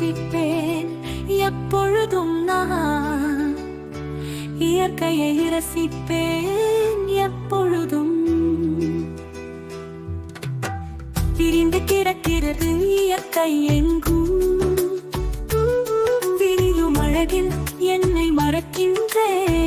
நேசிப்பேன் எப்பொழுதும் நான் இயற்கையை ரசிப்பேன். எப்பொழுதும் பிரிந்து கிடக்கிறது இயற்கை எங்கும் விரியும் அழகில் என்னை மறக்கின்றேன்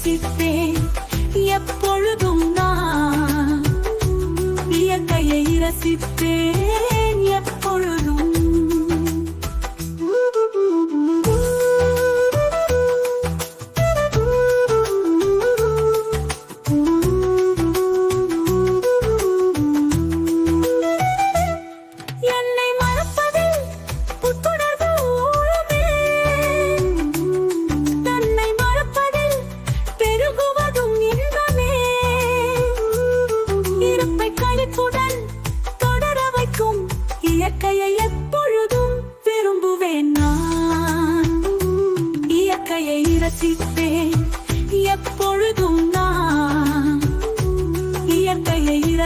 ரசித்தேன் எப்பொழுதும் நான் இயற்கையை ரசித்தேன்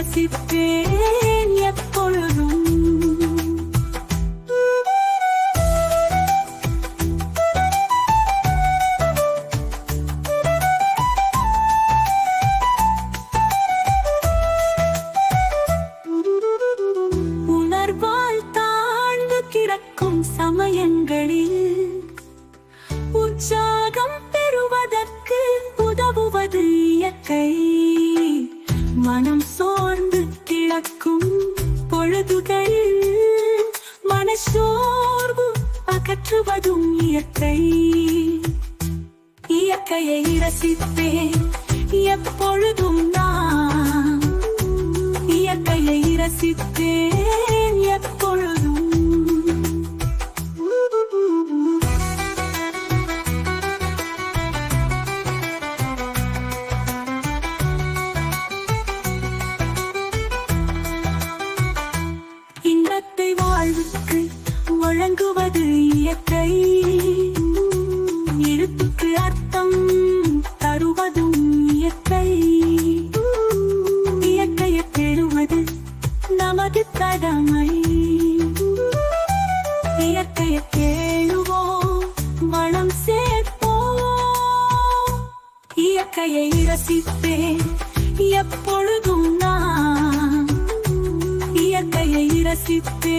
ரசிப்பேன் எப்பொழுதும். உணர்வால் தாழ்ந்து கிடக்கும் சமயங்களில் உற்சாகம் பெறுவதற்கு உதவுவது இயற்கை. மனசோர்வு அகற்றுவதும் இயற்கை. இயற்கையை ரசிப்பேன் எப்பொழுதும் நான். இயற்கையை ரசித்தேன் வழங்குவது இயற்கை. எழுத்துக்கு அர்த்தம் தருவதும் இயற்கை. இயற்கையை பெறுவது நமது கடமை. இயற்கையை கேளுவோம் வளம் சேர்ப்போம். இயற்கையை ரசிப்பேன் எப்பொழுதும் நான். இயற்கையை ரசிப்பேன்.